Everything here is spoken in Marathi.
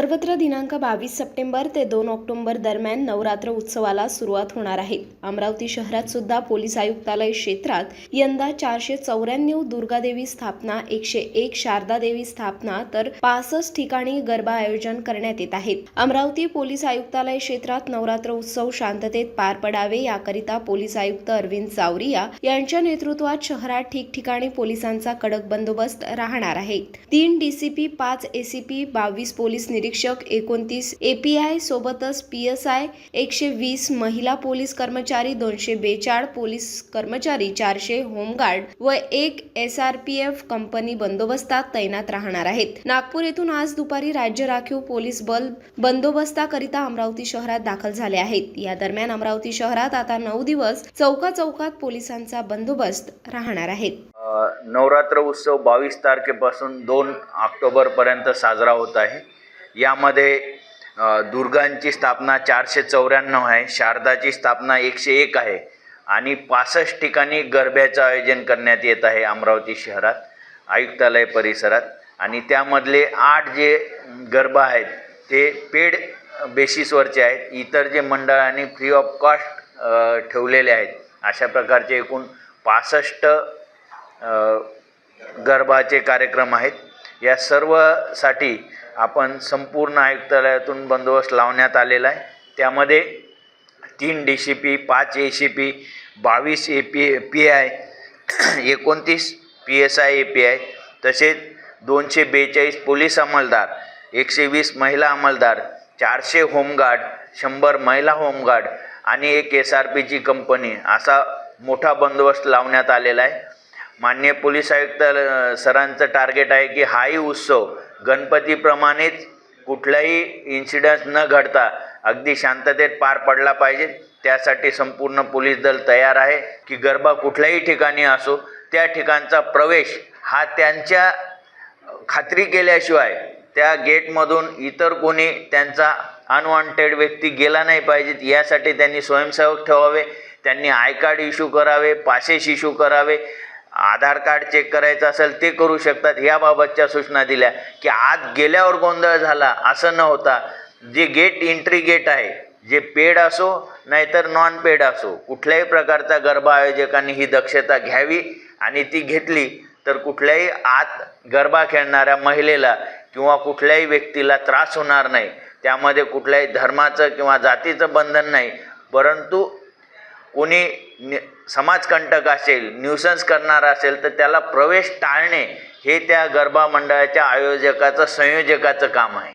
सर्वत्र दिनांक बावीस सप्टेंबर ते दोन ऑक्टोबर दरम्यान नवरात्र उत्सवाला सुरुवात होणार आहे. अमरावती शहरात सुद्धा पोलीस आयुक्तालय क्षेत्रात यंदा चारशे चौऱ्याण्णव दुर्गादेवी स्थापना एकशे एक शारदा देवी स्थापना तर पासष्ट ठिकाणी गरबा आयोजन करण्यात येत आहेत अमरावती पोलीस आयुक्तालय क्षेत्रात नवरात्र उत्सव शांततेत पार पडावे याकरिता पोलीस आयुक्त अरविंद चावरिया यांच्या नेतृत्वात शहरात ठिकठिकाणी पोलिसांचा कडक बंदोबस्त राहणार आहे. तीन डीसीपी पाच एसीपी बावीस पोलीस निरीक्षक एकोणतीस एपीआय सोबतच पीएसआय एकशे वीस महिला पोलीस कर्मचारी दोनशे बेचाळ पोलीस कर्मचारी चारशे होमगार्ड व एक S R P F company बंदोबस्तात तैनात राहणार आहेत. नागपूर येथून आज दुपारी राज्य राखीव पोलीस बल बंदोबस्ताकरिता अमरावती शहरात दाखल झाले आहेत. या दरम्यान अमरावती शहरात आता नऊ दिवस चौका चौकात पोलिसांचा बंदोबस्त राहणार आहे. नवरात्र उत्सव बावीस तारखेपासून दोन ऑक्टोबरपर्यंत साजरा होत आहे. यामध्ये दुर्गांची स्थापना चारशे चौऱ्याण्णव आहे शारदाची स्थापना एकशे एक आहे आणि पासष्ट ठिकाणी गरब्याचं आयोजन करण्यात येत आहे अमरावती शहरात आयुक्तालय परिसरात. आणि त्यामधले आठ जे गरबा आहेत ते पेड बेसिसवरचे आहेत. इतर जे मंडळांनी फ्री ऑफ कॉस्ट ठेवलेले आहेत. अशा प्रकारचे एकूण पासष्ट गरबाचे कार्यक्रम आहेत. या सर्वसाठी आपण संपूर्ण आयुक्तालयातून बंदोबस्त लावण्यात आलेला आहे. त्यामध्ये तीन डी सी पी पाच ए सी पी बावीस ए पी पी आय एकोणतीस P S I A P I तसेच दोनशे बेचाळीस पोलीस अंमलदार एकशे वीस महिला अंमलदार चारशे होमगार्ड शंभर महिला होमगार्ड आणि एक एस आर पीची कंपनी असा मोठा बंदोबस्त लावण्यात आलेला आहे. मान्य पोलीस आयुक्त सरांचं टार्गेट आहे की हाही उत्सव गणपतीप्रमाणेच कुठलाही इन्सिडन्स न घडता अगदी शांततेत पार पडला पाहिजे. त्यासाठी संपूर्ण पोलीस दल तयार आहे की गरबा कुठल्याही ठिकाणी असो त्या ठिकाणचा प्रवेश हा त्यांच्या खात्री केल्याशिवाय त्या गेटमधून इतर कोणी त्यांचा अनवॉन्टेड व्यक्ती गेला नाही पाहिजेत यासाठी त्यांनी स्वयंसेवक ठेवावे त्यांनी आय कार्ड इश्यू करावे पासेस इश्यू करावे आधार कार्ड चेक करायचं असेल ते करू शकतात. याबाबतच्या सूचना दिल्या की आत गेल्यावर गोंधळ झाला असं न होता जे गेट एंट्री गेट आहे जे पेड असो नाहीतर नॉन पेड असो कुठल्याही प्रकारचा गरबा आयोजकांनी ही दक्षता घ्यावी आणि ती घेतली तर कुठल्याही आत गरबा खेळणाऱ्या महिलेला किंवा कुठल्याही व्यक्तीला त्रास होणार नाही. त्यामध्ये कुठल्याही धर्माचं किंवा जातीचं बंधन नाही. परंतु कोणी नि समाजकंटक असेल न्यूसन्स करणारा असेल तर त्याला प्रवेश टाळणे हे त्या गरबा मंडळाच्या आयोजकाचं संयोजकाचं काम आहे.